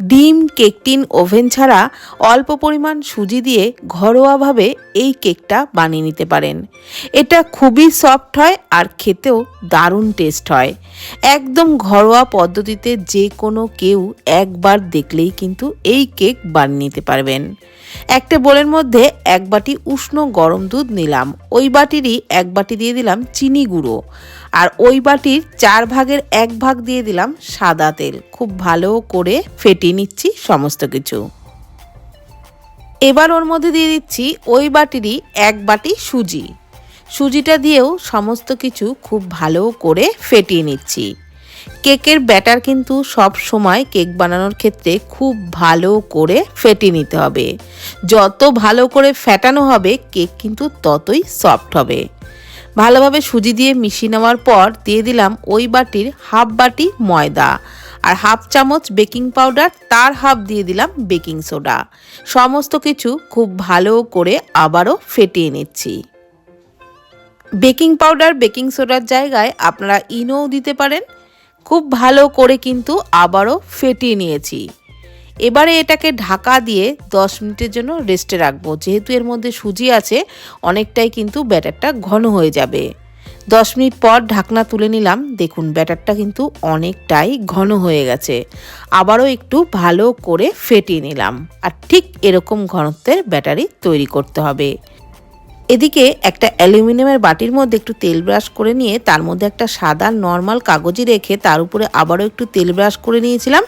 ডিম, cake tin, oven ছাড়া অল্প পরিমাণ সুজি দিয়ে ঘরোয়াভাবে এই কেকটা বানিয়ে নিতে পারেন। এটা খুবই সফট হয় আর খেতেও দারুণ টেস্ট হয়। একদম ঘরোয়া পদ্ধতিতে যে কোনো কেউ একবার দেখলেই কিন্তু এই কেক বানিয়ে নিতে পারবেন। একটা বোলের মধ্যে এক বাটি উষ্ণ গরম দুধ নিলাম। ওই বাটিরই এক বাটি দিয়ে দিলাম চিনি গুঁড়ো। আর ওই বাটির চার ভাগের এক ভাগ দিয়ে দিলাম সাদা তেল। খুব ভালো করে ফেটিয়ে নিচ্ছি সমস্ত কিছু। এবার ওর মধ্যে দিয়ে দিচ্ছি ওই বাটিরই এক বাটি সুজি। সুজিটা দিয়েও সমস্ত কিছু খুব ভালো করে ফেটিয়ে নিচ্ছি। কেকের ব্যাটার কিন্তু সব সময় কেক বানানোর ক্ষেত্রে খুব ভালো করে ফেটিয়ে নিতে হবে। যত ভালো করে ফেটানো হবে, কেক কিন্তু ততই সফট হবে। ভালোভাবে সুজি দিয়ে মিশিয়ে নেওয়ার পর দিয়ে দিলাম ওই বাটির হাফ বাটি ময়দা। আর হাফ চামচ বেকিং পাউডার তার হাফ দিয়ে দিলাম বেকিং সোডা। সমস্ত কিছু খুব ভালো করে আবারও ফেটিয়ে নিচ্ছি। বেকিং পাউডার, বেকিং সোডার জায়গায় আপনারা ইনোও দিতে পারেন। খুব ভালো করে কিন্তু আবারও ফেটিয়ে নিয়েছি। এবারে এটাকে ঢাকা দিয়ে 10 মিনিটের জন্য রেস্টে রাখব। যেহেতু এর মধ্যে সুজি আছে, অনেকটাই কিন্তু ব্যাটারটা ঘন হয়ে যাবে। 10 মিনিট পর ঢাকনা তুলে নিলাম। দেখুন, ব্যাটারটা কিন্তু অনেকটাই ঘন হয়ে গেছে। আবারও একটু ভালো করে ফেটিয়ে নিলাম। আর ঠিক এরকম ঘনত্বের ব্যাটারি তৈরি করতে হবে। এদিকে একটা অ্যালুমিনিয়ামের বাটির মধ্যে একটু তেল ব্রাশ করে নিয়ে তার মধ্যে একটা সাদা নর্মাল কাগজি রেখে তার উপরে আবারও একটু তেল ব্রাশ করে নিয়েছিলাম।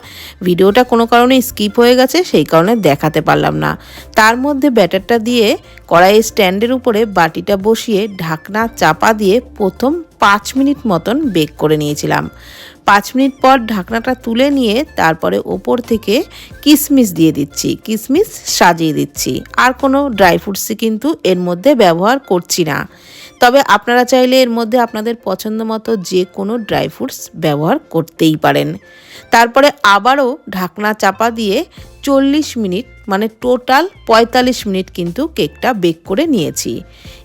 ভিডিওটা কোনো কারণে স্কিপ হয়ে গেছে, সেই কারণে দেখাতে পারলাম না। তার মধ্যে ব্যাটারটা দিয়ে কড়াই স্ট্যান্ডের উপরে বাটিটা বসিয়ে ঢাকনা চাপা দিয়ে প্রথম পাঁচ মিনিট মতন বেক করে নিয়েছিলাম। পাঁচ মিনিট পর ঢাকনাটা তুলে নিয়ে তারপরে ওপর থেকে কিসমিস দিয়ে দিচ্ছি, কিসমিস সাজিয়ে দিচ্ছি। আর কোনো ড্রাই ফ্রুটসই কিন্তু এর মধ্যে ব্যবহার করছি না। তবে আপনারা চাইলে এর মধ্যে আপনাদের পছন্দ মতো যে কোনো ড্রাই ফ্রুটস ব্যবহার করতেই পারেন। তারপরে আবারও ঢাকনা চাপা দিয়ে চল্লিশ মিনিট মানে টোটাল পঁয়তাল্লিশ মিনিট কিন্তু কেকটা বেক করে নিয়েছি।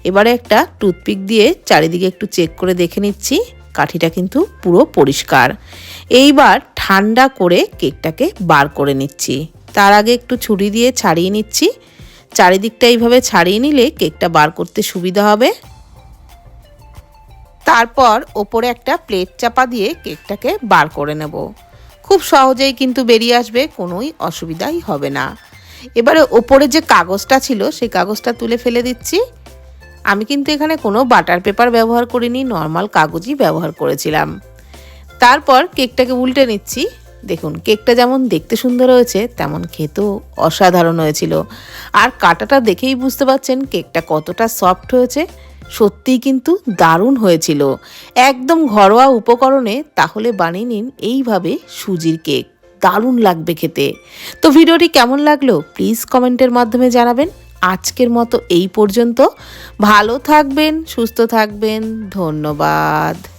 এবারে একটা টুথপিক দিয়ে চারিদিকে একটু চেক করে দেখে নিচ্ছি, কাঠিটা কিন্তু পুরো পরিষ্কার। এইবার ঠান্ডা করে কেকটাকে বার করে নিচ্ছি। তার আগে একটু ছুরি দিয়ে ছাড়িয়ে নিচ্ছি। চারিদিকটা এইভাবে ছাড়িয়ে নিলে কেকটা বার করতে সুবিধা হবে। তারপর ওপরে একটা প্লেট চাপা দিয়ে কেকটাকে বার করে নেব। খুব সহজেই কিন্তু বেরিয়ে আসবে, কোনোই অসুবিধাই হবে না। এবারে ওপরে যে কাগজটা ছিল, সেই কাগজটা তুলে ফেলে দিচ্ছি। আমি কিন্তু এখানে কোনো বাটার পেপার ব্যবহার করিনি, নর্মাল কাগজই ব্যবহার করেছিলাম। তারপর কেকটাকে উল্টে নিচ্ছি। দেখুন, কেকটা যেমন দেখতে সুন্দর হয়েছে, তেমন খেতেও অসাধারণ হয়েছিল। আর কাটাটা দেখেই বুঝতে পারছেন কেকটা কতটা সফট হয়েছে। সত্যিই কিন্তু দারুণ হয়েছিল। একদম ঘরোয়া উপকরণে তাহলে বানিয়ে নিন এইভাবে সুজির কেক। দারুণ লাগবে খেতে। তো ভিডিওটি কেমন লাগল প্লিজ কমেন্টের মাধ্যমে জানাবেন। আজকের মতো এই পর্যন্ত। ভালো থাকবেন, সুস্থ থাকবেন। ধন্যবাদ।